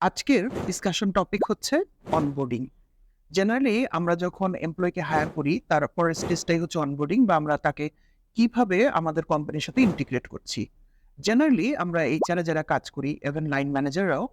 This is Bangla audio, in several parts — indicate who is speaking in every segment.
Speaker 1: আজকের ডিসকাশন টপিক হচ্ছে অনবোর্ডিং জেনারেলি আমরা যখন এমপ্লয়কে হায়ার করি, তার পরের স্টেজটাই হচ্ছে অনবোর্ডিং বা আমরা তাকে কীভাবে আমাদের কোম্পানির সাথে ইন্টিগ্রেট করছি। জেনারেলি আমরা এইচআরে যারা কাজ করি ইভেন লাইন ম্যানেজাররাও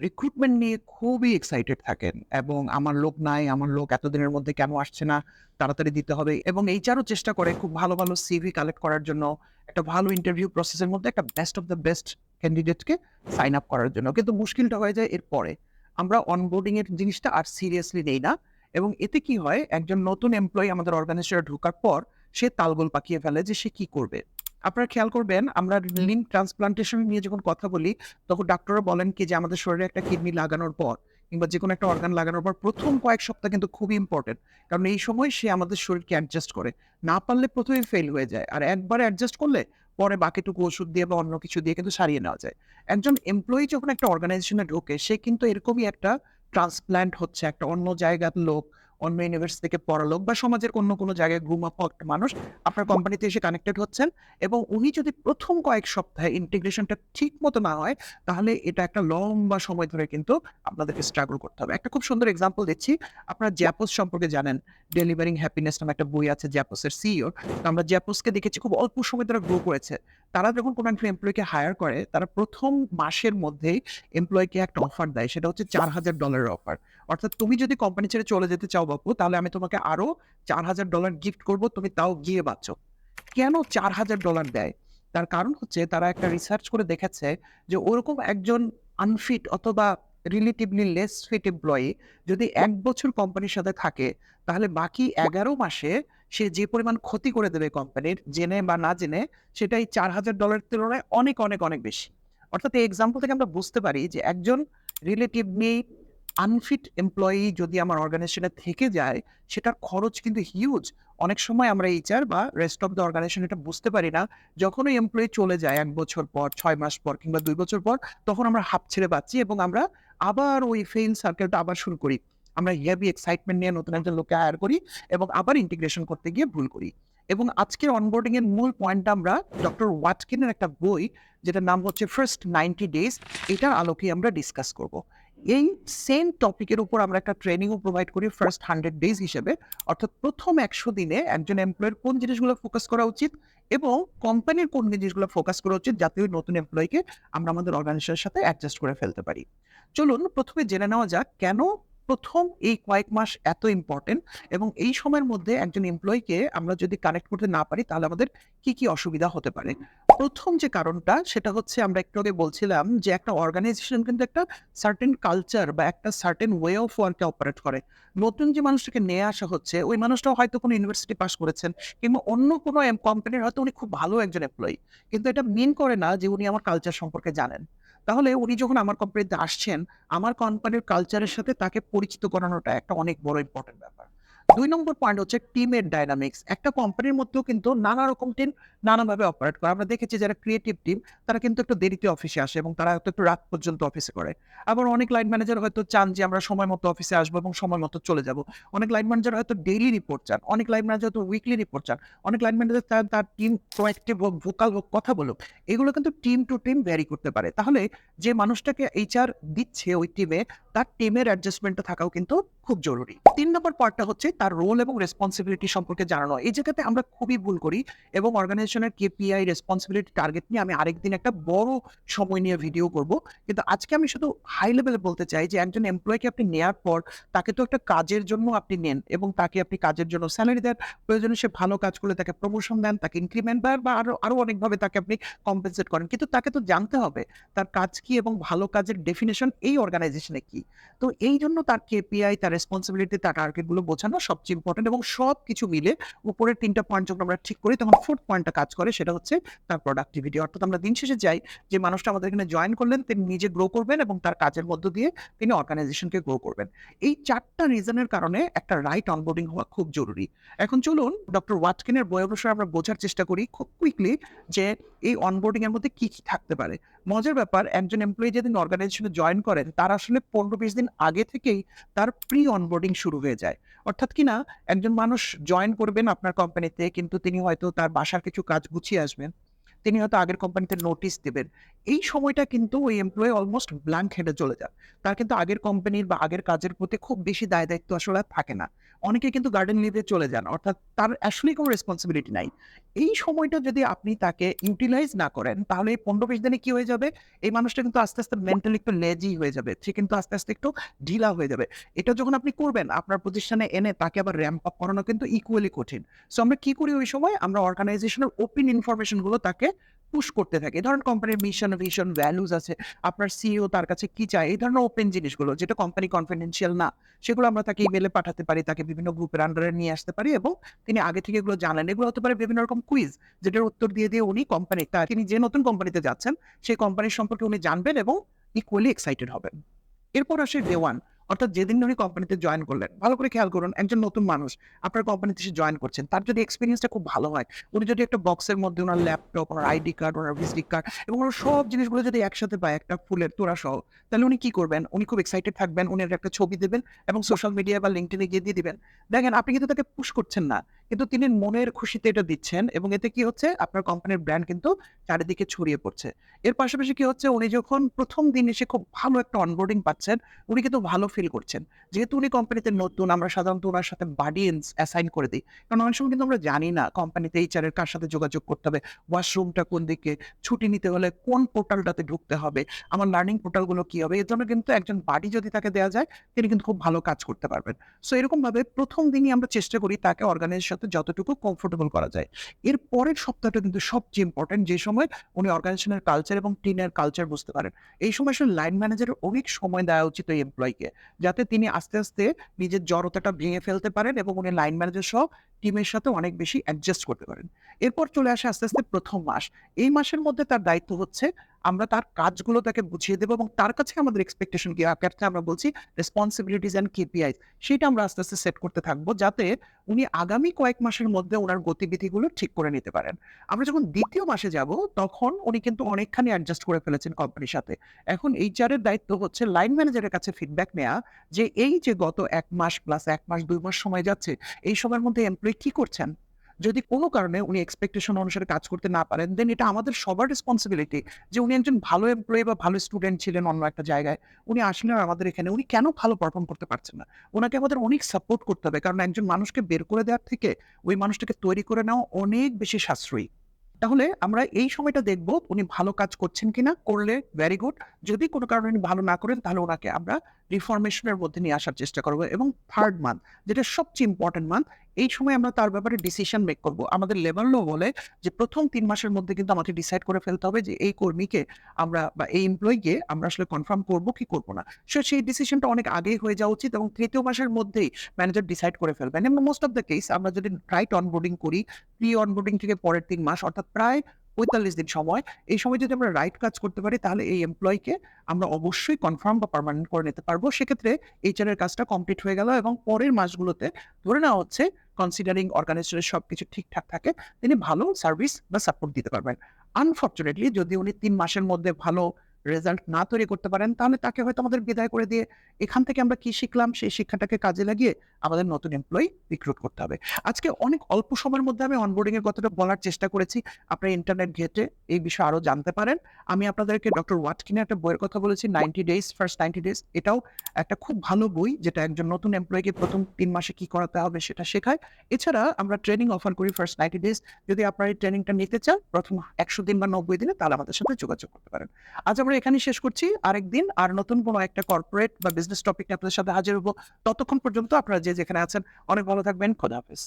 Speaker 1: রিক্রুটমেন্ট নিয়ে খুবই এক্সাইটেড থাকেন এবং আমার লোক নাই, আমার লোক এতদিনের মধ্যে কেন আসছে না, তাড়াতাড়ি দিতে হবে এবং এইচআরও চেষ্টা করে খুব ভালো ভালো সিভি কালেক্ট করার জন্য, একটা ভালো ইন্টারভিউ প্রসেসের মধ্যে একটা বেস্ট অফ দ্য বেস্ট ক্যান্ডিডেটকে সাইন আপ করার জন্য। কিন্তু মুশকিলটা হয়ে যায় এরপরে। আমরা অনবোর্ডিং এর জিনিসটা আর সিরিয়াসলি নেই না। এবং এতে কি হয় একজন নতুন এমপ্লয়ি আমাদের অর্গানাইজেশনে ঢোকার পর সে তালগোল পাকিয়ে ফেলে যে সে কি করবে। আপনারা খেয়াল করবেন আমরা লিঙ্ক ট্রান্সপ্লান্টেশন নিয়ে যখন কথা বলি তখন ডাক্তাররা বলেন কি যে আমাদের শরীরে একটা কিডনি লাগানোর পর কিংবা যে কোনো একটা অর্গান লাগানোর পর প্রথম কয়েক সপ্তাহ কিন্তু খুবই ইম্পর্টেন্ট কারণ এই সময় সে আমাদের শরীরকে অ্যাডজাস্ট করে। না পারলে প্রথমে ফেল হয়ে যায়। আর একবার অ্যাডজাস্ট করলে পরে বাকিটুকু ওষুধ দিয়ে বা অন্য কিছু দিয়ে কিন্তু সারিয়ে নেওয়া যায়। একজন এমপ্লয়ি যখন একটা অর্গানাইজেশনে ঢোকে, সে কিন্তু এরকমই একটা ট্রান্সপ্ল্যান্ট হচ্ছে, একটা অন্য জায়গার লোক অন্য ইউনিভার্সিটি থেকে পড়া লোক বা সমাজের অন্য কোনো জায়গায় ঘুমাপো একটা মানুষ, আপনার কোম্পানিতে এসে কানেক্টেড হচ্ছেন এবং উনি যদি প্রথম কয়েক সপ্তাহে ইন্টিগ্রেশনটা ঠিক মতো না হয়, তাহলে এটা একটা লম্বা সময় ধরে কিন্তু আপনাদেরকে স্ট্রাগল করতে হবে। একটা খুব সুন্দর এক্সাম্পল দিচ্ছি। আপনারা জ্যাপোস সম্পর্কে জানেন। ডেলিভারিং হ্যাপিনেস নামে একটা বই আছে জ্যাপোসের সিইও তো আমরা জ্যাপোসকে দেখেছি, খুব অল্প সময় ধরে গ্রো করেছে। তারা যখন কোনো একটা এমপ্লয়কে হায়ার করে, তারা প্রথম মাসের মধ্যেই এমপ্লয়কে একটা অফার দেয়, সেটা হচ্ছে চার হাজার ডলারের অফার অর্থাৎ তুমি যদি কোম্পানি ছেড়ে চলে যেতে চাও বাপু, তাহলে আমি তোমাকে আরও চার হাজার ডলার গিফট করব, তুমি তাও গিয়ে পাচ্ছ কেন চার হাজার ডলার দেয়? তার কারণ হচ্ছে তারা একটা রিসার্চ করে দেখেছে যে ওরকম একজন আনফিট অথবা রিলেটিভলি লেস ফিট এমপ্লয়ি যদি এক বছর কোম্পানির সাথে থাকে, তাহলে বাকি এগারো মাসে সে যে পরিমাণ ক্ষতি করে দেবে কোম্পানির জেনে বা না জেনে, সেটাই চার হাজার ডলারের তুলনায় অনেক অনেক অনেক বেশি। অর্থাৎ এই এক্সাম্পল থেকে আমরা বুঝতে পারি যে একজন রিলেটিভলি আনফিট এমপ্লয়ি যদি আমার অর্গানাইজেশনে থেকে যায়, সেটার খরচ কিন্তু হিউজ অনেক সময় আমরা এইচআর বা রেস্ট অফ দ্য অর্গানাইজেশন এটা বুঝতে পারি না। যখন ওই এমপ্লয়ি চলে যায় এক বছর পর, ছয় মাস পর কিংবা দুই বছর পর, তখন আমরা হাফ ছেড়ে পাচ্ছি এবং আমরা আবার ওই ফেইল সার্কেলটা আবার শুরু করি। আমরা হেভি এক্সাইটমেন্ট নিয়ে নতুন একজন লোককে হায়ার করি এবং আবার ইন্টিগ্রেশন করতে গিয়ে ভুল করি। এবং আজকের অনবোর্ডিং এর মূল পয়েন্টটা আমরা ডক্টর ওয়াটকিনের একটা বই, যেটার নাম হচ্ছে ফার্স্ট নাইনটি ডেজ এটার আলোকে আমরা ডিসকাস করব। এই সেম টপিকের উপর আমরা একটা ট্রেনিংও প্রোভাইড করি ফার্স্ট হান্ড্রেড ডেজ হিসেবে। অর্থাৎ প্রথম একশো দিনে একজন এমপ্লয়ের কোন জিনিসগুলো ফোকাস করা উচিত এবং কোম্পানির কোন জিনিসগুলো ফোকাস করা উচিত যাতে ওই নতুন এমপ্লয়কে আমরা আমাদের অর্গানাইজেশনের সাথে অ্যাডজাস্ট করে ফেলতে পারি। চলুন প্রথমে জেনে নেওয়া যাক কেন প্রথম এই কয়েক মাস এত ইম্পর্টেন্ট এবং এই সময়ের মধ্যে একজন এমপ্লয়িকে আমরা যদি কানেক্ট করতে না পারি, তাহলে আমাদের কি কি অসুবিধা হতে পারে? প্রথম যে কারণটা, সেটা হচ্ছে আমরা একটু আগে বলছিলাম যে একটা অর্গানাইজেশন কিন্তু একটা সার্টেন কালচার বা একটা সার্টেন ওয়ে অফ ওয়ার্কে অপারেট করে। নতুন যে মানুষটাকে নিয়ে আসা হচ্ছে, ওই মানুষটাও হয়তো কোনো ইউনিভার্সিটি পাস করেছেন কিংবা অন্য কোনো কোম্পানির হয়তো উনি খুব ভালো একজন এমপ্লয়ি কিন্তু এটা মিন করে না যে উনি আমার কালচার সম্পর্কে জানেন। তাহলে উনি যখন আমার কোম্পানিতে আসছেন, আমার কোম্পানির কালচারের সাথে তাকে পরিচিত করানোটা একটা অনেক বড় ইম্পর্টেন্ট ব্যাপার। দুই নম্বর পয়েন্ট হচ্ছে টিমের ডাইনামিক্স একটা কোম্পানির মধ্যেও কিন্তু নানা রকম টিম নানাভাবে অপারেট করে। আমরা দেখেছি যারা ক্রিয়েটিভ টিম তারা কিন্তু একটু দেরিতে অফিসে আসে এবং তারা হয়তো একটু রাত পর্যন্ত অফিসে করে। আবার অনেক লাইন ম্যানেজার হয়তো চান যে, আমরা সময় মতো অফিসে আসব এবং সময় মতো চলে যাব। অনেক লাইন ম্যানেজার হয়তো ডেইলি রিপোর্ট চান, অনেক লাইন ম্যানেজার হয়তো উইকলি রিপোর্ট চান, অনেক লাইন ম্যানেজার চান তার টিম প্রোয়াক্টিভ হোক ভোকাল হোক, কথা বলুক, এগুলো কিন্তু টিম টু টিম ভ্যারি করতে পারে। তাহলে যে মানুষটাকে এইচআর দিচ্ছে ওই টিমে তার টিমের অ্যাডজাস্টমেন্টটা থাকাও কিন্তু খুব জরুরি। তিন নম্বর পার্টটা হচ্ছে তার রোল এবং রেসপন্সিবিলিটি সম্পর্কে জানানো। এই জায়গাতে আমরা খুবই ভুল করি এবং অর্গানাইজেশনের কেপিআই রেসপন্সিবিলিটি টার্গেট নিয়ে আমি আরেকদিন একটা বড় সময় নিয়ে ভিডিও করব। কিন্তু আজকে আমি শুধু হাই লেভেলে বলতে চাই যে একজন এমপ্লয়কে আপনি নেওয়ার পর তাকে তো একটা কাজের জন্য আপনি নেন এবং তাকে আপনি কাজের জন্য স্যালারি দেন। প্রয়োজনে সে ভালো কাজ করলে তাকে প্রমোশন দেন, তাকে ইনক্রিমেন্ট দেন বা আরও আরও অনেকভাবে তাকে আপনি কম্পেনসেট করেন। কিন্তু তাকে তো জানতে হবে তার কাজ কি এবং ভালো কাজের ডেফিনেশন এই অর্গানাইজেশনে কি। তো এই জন্য তার কেপিআই তার রেসপন্সিবিলিটি তার টার্গেটগুলো বোঝানো সবচেয়ে ইম্পর্টেন্ট এবং সব কিছু মিলে উপরের তিনটা পয়েন্ট যখন আমরা ঠিক করি, তখন ফোর্থ পয়েন্টটা কাজ করে, সেটা হচ্ছে তার প্রোডাক্টিভিটি অর্থাৎ আমরা দিন শেষে যাই, যে মানুষটা আমাদের এখানে জয়েন করলেন, তিনি নিজে গ্রো করবেন এবং তার কাজের মধ্য দিয়ে তিনি অর্গানাইজেশনকে গ্রো করবেন। এই চারটা রিজনের কারণে একটা রাইট অনবোর্ডিং হওয়া খুব জরুরি। এখন চলুন ডক্টর ওয়াটকিনের বই অনুসারে আমরা বোঝার চেষ্টা করি খুব কুইকলি যে এই অনবোর্ডিং এর মধ্যে কি কি থাকতে পারে। মজার ব্যাপার, একজন এমপ্লয়ি যেদিন অর্গানাইজেশনে জয়েন করেন তার আসলে পনেরো বিশ দিন আগে থেকেই তার প্রি অনবোর্ডিং শুরু হয়ে যায়। অর্থাৎ কিনা একজন মানুষ জয়েন করবেন আপনার কোম্পানিতে কিন্তু তিনি হয়তো তার বাসার কিছু কাজ গুছিয়ে আসবেন। তিনি হয়তো আগের কোম্পানিতে নোটিশ দেবেন। এই সময়টা কিন্তু ওই এমপ্লয়ি অলমোস্ট ব্ল্যাঙ্ক হেডে চলে যায়। তার কিন্তু আগের কোম্পানির বা আগের কাজের প্রতি খুব বেশি দায় দায়িত্ব আসলে থাকে না। অনেকে কিন্তু গার্ডেন লিভে চলে যান, অর্থাৎ তার আসলেই কোনো রেসপন্সিবিলিটি নাই। এই সময়টা যদি আপনি তাকে ইউটিলাইজ না করেন, তাহলে এই পনেরো বিশ দিনে কি হয়ে যাবে? এই মানুষটা কিন্তু আস্তে আস্তে মেন্টালি একটু লেজি হয়ে যাবে। সে কিন্তু আস্তে আস্তে একটু ঢিলা হয়ে যাবে। এটা যখন আপনি করবেন, আপনার প্রতিষ্ঠানে এনে তাকে আবার র্যাম্প আপ করানো কিন্তু ইকুয়ালি কঠিন। সো আমরা কি করি ওই সময়? আমরা অর্গানাইজেশনের ওপেন ইনফরমেশনগুলো তাকে পুশ করতে থাকি। ধরেন কোম্পানির মিশন ভিশন ভ্যালুজ আছে। আপনার সিইও তার কাছে কি চায়? এই ধরনের ওপেন জিনিসগুলো, যেটা কোম্পানি কনফিডেন্সিয়াল না, সেগুলো আমরা তাকে ইমেলে পাঠাতে পারি, তাকে বিভিন্ন গ্রুপের আন্ডারে নিয়ে আসতে পারি এবং তিনি আগে থেকে এগুলো জানেন। এগুলো হতে পারে বিভিন্ন রকম কুইজ যেটার উত্তর দিয়ে দিয়ে উনি কোম্পানি তার তিনি যে নতুন কোম্পানিতে যাচ্ছেন, সেই কোম্পানির সম্পর্কে উনি জানবেন এবং ইকুয়ালি এক্সাইটেড হবেন। এরপর আসে ডে ওয়ান অর্থাৎ যেদিন উনি কোম্পানিতে জয়েন করলেন, ভালো করে খেয়াল করুন, একজন নতুন মানুষ, আপনার কোম্পানিতে সে জয়েন করছেন, তার যদি এক্সপিরিয়েন্সটা খুব ভালো হয়, উনি যদি একটা বক্সের মধ্যে ওনার ল্যাপটপ ওনার আইডি কার্ড ওনার ভিজিট কার্ড এবং ওনার সব জিনিসগুলো যদি একসাথে পায়, একটা ফুলের তোড়া সহ, তাহলে উনি কি করবেন? উনি খুব এক্সাইটেড থাকবেন, উনি একটা ছবি দেবেন এবং সোশ্যাল মিডিয়া বা লিঙ্কটিনে গিয়ে দিয়ে দিবেন। দেখেন, আপনি কিন্তু তাকে পুশ করছেন না। কিন্তু তিনি মনের খুশিতে এটা দিচ্ছেন এবং এতে কি হচ্ছে? আপনার কোম্পানির ব্র্যান্ড কিন্তু চারিদিকে ছড়িয়ে পড়ছে। এর পাশাপাশি কি হচ্ছে? উনি যখন প্রথম দিন এসে খুব ভালো একটা অনবোর্ডিং পাচ্ছেন, উনি কিন্তু ভালো ফিল করছেন। যেহেতু উনি কোম্পানিতে নতুন, আমরা সাধারণত ওনার সাথে বাডি অ্যাসাইন করে দিই। কারণ অনেক সময় কিন্তু আমরা জানি না কোম্পানিতে এইচআর এর কার সাথে যোগাযোগ করতে হবে ওয়াশরুমটা কোন দিকে, ছুটি নিতে হলে কোন পোর্টালটাতে ঢুকতে হবে, আমার লার্নিং পোর্টালগুলো কি হবে? এর জন্য কিন্তু একজন বাডি যদি তাকে দেওয়া যায়, তিনি কিন্তু খুব ভালো কাজ করতে পারবেন। সো এরকম ভাবে প্রথম দিনই আমরা চেষ্টা করি তাকে অর্গানাইজের সাথে যতটুকু কমফোর্টেবল করা যায়। এর পরের সপ্তাহটা কিন্তু সবচেয়ে ইম্পর্টেন্ট যে সময় উনি অর্গানাইজেশনের কালচার এবং টিনের কালচার বুঝতে পারেন। এই সময় আসলে লাইন ম্যানেজারের অনেক সময় দেওয়া উচিত ওই এমপ্লয়িকে যাতে তিনি আস্তে আস্তে নিজের জড়তাটা ভেঙে ফেলতে পারেন এবং উনি লাইন ম্যানেজার সহ টিমের সাথে অনেক বেশি অ্যাডজাস্ট করতে পারেন। এরপর চলে আসে আস্তে আস্তে প্রথম মাস। এই মাসের মধ্যে তার দায়িত্ব হচ্ছে, আমরা তার কাজগুলো তাকে বুঝিয়ে দেবো এবং তার কাছে আমাদের এক্সপেকটেশন কি আকারটা আমরা বলছি রেসপন্সিবিলিটিস অ্যান্ড কেপিআই সেটা আমরা আস্তে আস্তে সেট করতে থাকব যাতে উনি আগামী কয়েক মাসের মধ্যে ওনার গতিবিধিগুলো ঠিক করে নিতে পারেন। আমরা যখন দ্বিতীয় মাসে যাব, তখন উনি কিন্তু অনেকখানি অ্যাডজাস্ট করে ফেলেছেন কোম্পানির সাথে। এখন এইচআরের দায়িত্ব হচ্ছে লাইন ম্যানেজারের কাছে ফিডব্যাক নেওয়া যে, এই যে গত এক মাস প্লাস এক মাস, দুই মাস সময় যাচ্ছে, এই সময়ের মধ্যে এমপ্লয়ি কি করছেন? যদি কোনো কারণে উনি এক্সপেকটেশন অনুসারে কাজ করতে না পারেন দেন এটা আমাদের সবার রেসপন্সিবিলিটি যে উনি একজন ভালো এমপ্লয়ি বা ভালো স্টুডেন্ট ছিলেন অন্য একটা জায়গায়। উনি আসলে আমাদের এখানে উনি কেন ভালো পারফর্ম করতে পারছেন না? ওনাকে আমাদের অনেক সাপোর্ট করতে হবে, কারণ একজন মানুষকে বের করে দেওয়ার থেকে ওই মানুষটাকে তৈরি করে নেওয়া অনেক বেশি সাশ্রয়ী। তাহলে আমরা এই সময়টা দেখব উনি ভালো কাজ করছেন কিনা, করলে ভেরি গুড যদি কোনো কারণে উনি ভালো না করেন, তাহলে ওনাকে আমরা রিফরমেশনের মধ্যে নিয়ে আসার চেষ্টা করব এবং থার্ড মান্থ যেটা সবচেয়ে ইম্পর্টেন্ট মান্থ এই সময় আমরা তার ব্যাপারে ডিসিশন মেক করব। আমাদের লেবার লো বলে যে, প্রথম তিন মাসের মধ্যে কিন্তু আমাকে ডিসাইড করে ফেলতে হবে যে, এই কর্মীকে আমরা বা এই এমপ্লয়িকে আমরা আসলে কনফার্ম করব কি করব না। সো সেই ডিসিশনটা অনেক আগেই হয়ে যাওয়া উচিত এবং তৃতীয় মাসের মধ্যেই ম্যানেজার ডিসাইড করে ফেলবেন। এবং মোস্ট অফ দ্য কেস আমরা যদি রাইট অনবোর্ডিং করি প্রি অনবোর্ডিং থেকে পরের তিন মাস অর্থাৎ প্রায় পঁয়তাল্লিশ দিন সময়। এই সময় যদি আমরা রাইট কাজ করতে পারি, তাহলে এই এমপ্লয়কে আমরা অবশ্যই কনফার্ম বা পার্মানেন্ট করে নিতে পারব। সেক্ষেত্রে এইচআর এর কাজটা কমপ্লিট হয়ে গেল এবং পরের মাসগুলোতে ধরে নেওয়া হচ্ছে কনসিডারিং অর্গানাইজেশনের সব কিছু ঠিকঠাক থাকে, তিনি ভালো সার্ভিস বা সাপোর্ট দিতে পারবেন। আনফর্চুনেটলি যদি উনি তিন মাসের মধ্যে ভালো রেজাল্ট না তৈরি করতে পারেন, তাহলে তাকে হয়তো আমাদের বিদায় করে দিয়ে এখান থেকে আমরা কি শিখলাম, সেই শিক্ষাটাকে কাজে লাগিয়ে আমাদের নতুন এমপ্লয়ি রিক্রুট করতে হবে। আজকে অনেক অল্প সময়ের মধ্যে আমি অনবোর্ডিং এর কথাটা বলার চেষ্টা করেছি। আপনারা ইন্টারনেট ঘেটে এই বিষয়ে আরও জানতে পারেন। আমি আপনাদেরকে ডক্টর ওয়াটকিনের একটা বইয়ের কথা বলেছি ninety days first ninety days এটাও একটা খুব ভালো বই, যেটা একজন নতুন এমপ্লয়িকে প্রথম তিন মাসে কি করাতে হবে সেটা শেখায়। এছাড়া আমরা ট্রেনিং অফার করি ফার্স্ট নাইনটি ডেজ যদি আপনারা এই ট্রেনিংটা নিতে চান, প্রথম একশো দিন বা নব্বই দিনে, তাহলে আমাদের সাথে যোগাযোগ করতে পারেন। আজ আমরা এখানে শেষ করছি। আরেকদিন আর নতুন কোনো একটা কর্পোরেট বা বিজনেস টপিক আপনাদের সাথে হাজির হব। ততক্ষণ পর্যন্ত আপনারা যে যেখানে আছেন, অনেক ভালো থাকবেন। খোদা হাফেজ।